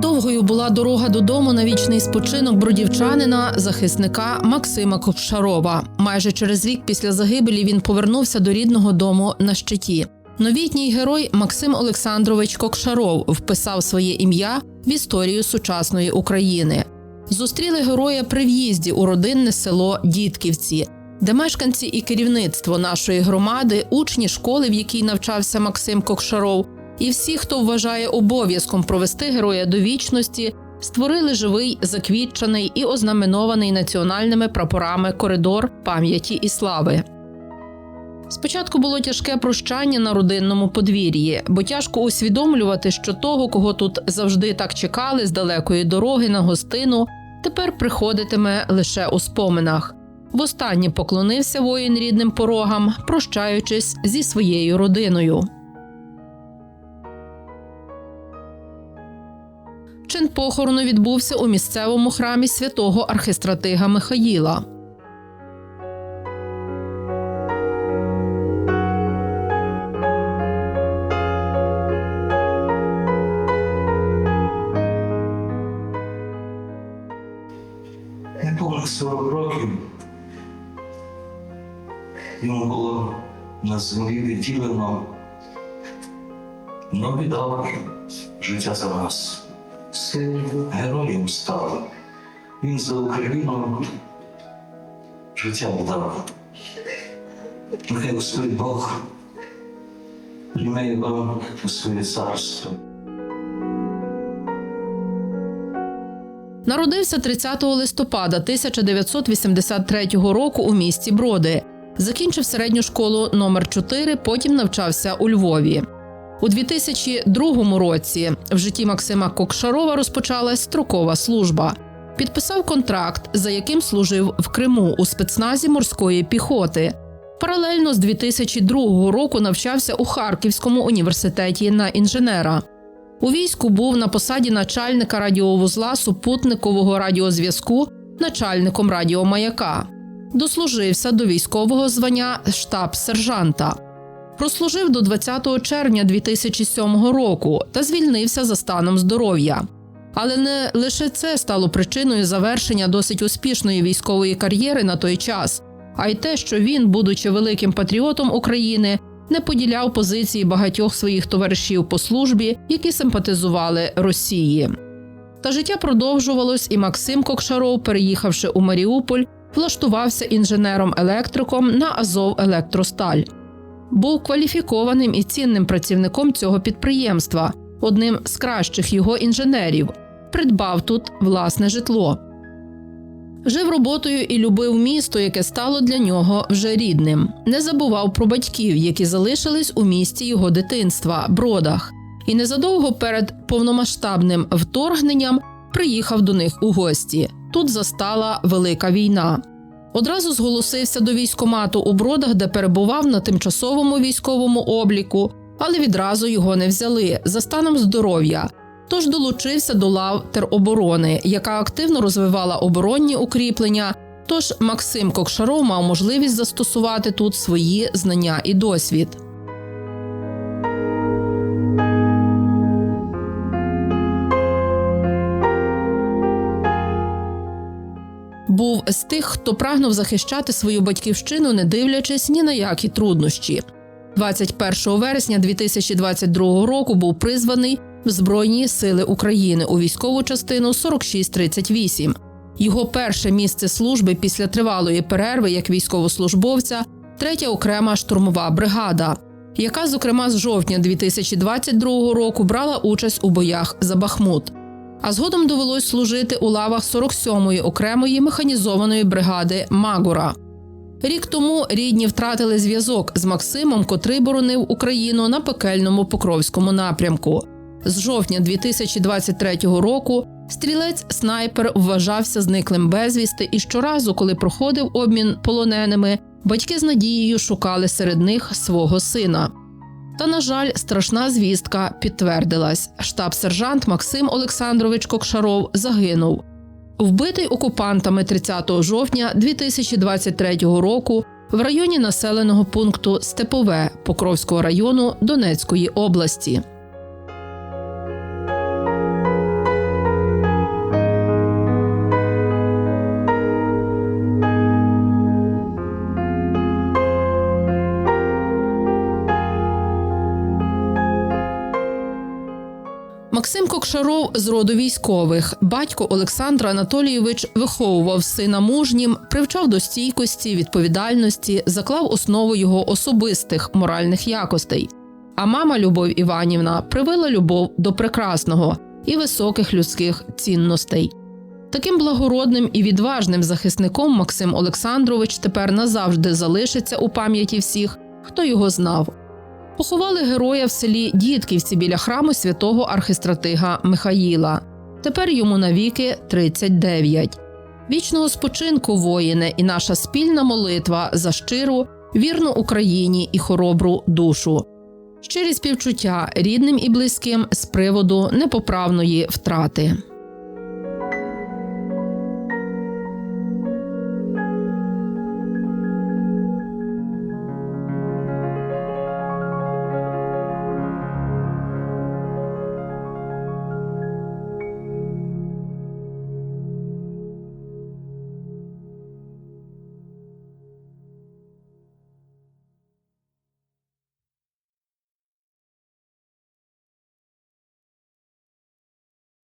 Довгою була дорога додому на вічний спочинок бродівчанина, захисника Максима Ковшарова. Майже через рік після загибелі він повернувся до рідного дому на щиті. Новітній герой Максим Олександрович Кокшаров вписав своє ім'я в історію сучасної України. Зустріли героя при в'їзді у родинне село Дідківці, де мешканці і керівництво нашої громади, учні школи, в якій навчався Максим Кокшаров, і всі, хто вважає обов'язком провести героя до вічності, створили живий, заквітчений і ознаменований національними прапорами коридор пам'яті і слави. Спочатку було тяжке прощання на родинному подвір'ї, бо тяжко усвідомлювати, що того, кого тут завжди так чекали з далекої дороги на гостину, тепер приходитиме лише у споминах. Востаннє поклонився воїн рідним порогам, прощаючись зі своєю родиною. Чин похорону відбувся у місцевому храмі святого архистратига Михаїла. Неповних 40 років йому було на землі відділено, но віддав життя за нас. Син героєм став. Він за Україну життя віддав. Нехай Господь Бог прийме його у своє царство. Народився 30 листопада 1983 року у місті Броди. Закінчив середню школу номер 4 потім навчався у Львові. У 2002 році в житті Максима Кокшарова розпочалась строкова служба. Підписав контракт, за яким служив в Криму у спецназі морської піхоти. Паралельно з 2002 року навчався у Харківському університеті на інженера. У війську був на посаді начальника радіовузла супутникового радіозв'язку, начальником радіомаяка. Дослужився до військового звання штаб-сержанта. Прослужив до 20 червня 2007 року та звільнився за станом здоров'я. Але не лише це стало причиною завершення досить успішної військової кар'єри на той час, а й те, що він, будучи великим патріотом України, не поділяв позиції багатьох своїх товаришів по службі, які симпатизували Росії. Та життя продовжувалось, і Максим Кокшаров, переїхавши у Маріуполь, влаштувався інженером-електриком на Азов Електросталь. Був кваліфікованим і цінним працівником цього підприємства, одним з кращих його інженерів. Придбав тут власне житло. Жив роботою і любив місто, яке стало для нього вже рідним. Не забував про батьків, які залишились у місті його дитинства Бродах, і незадовго перед повномасштабним вторгненням приїхав до них у гості. Тут застала велика війна. Одразу зголосився до військомату у бродах, де перебував на тимчасовому військовому обліку, але відразу його не взяли за станом здоров'я. Тож долучився до лав тероборони, яка активно розвивала оборонні укріплення. Тож Максим Кокшаров мав можливість застосувати тут свої знання і досвід. З тих, хто прагнув захищати свою батьківщину, не дивлячись ні на які труднощі. 21 вересня 2022 року був призваний в Збройні сили України у військову частину 4638. Його перше місце служби після тривалої перерви як військовослужбовця, третя окрема штурмова бригада, яка, зокрема, з жовтня 2022 року брала участь у боях за Бахмут. А згодом довелось служити у лавах 47-ї окремої механізованої бригади Магура. Рік тому рідні втратили зв'язок з Максимом, котрий боронив Україну на пекельному покровському напрямку. З жовтня 2023 року стрілець снайпер вважався зниклим безвісти, і щоразу, коли проходив обмін полоненими, батьки з надією шукали серед них свого сина. Та, на жаль, страшна звістка підтвердилась: штаб-сержант Максим Олександрович Кокшаров загинув. Вбитий окупантами 30 жовтня 2023 року в районі населеного пункту Степове Покровського району Донецької області. Максим Кокшаров з роду військових. Батько Олександр Анатолійович виховував сина мужнім, привчав до стійкості, відповідальності, заклав основу його особистих моральних якостей. А мама Любов Іванівна привила любов до прекрасного і високих людських цінностей. Таким благородним і відважним захисником Максим Олександрович тепер назавжди залишиться у пам'яті всіх, хто його знав. Поховали героя в селі Дітківці біля храму святого архистратига Михаїла. Тепер йому навіки 39. Вічного спочинку, воїне, і наша спільна молитва за щиру, вірну Україні і хоробру душу. Щирі співчуття рідним і близьким з приводу непоправної втрати.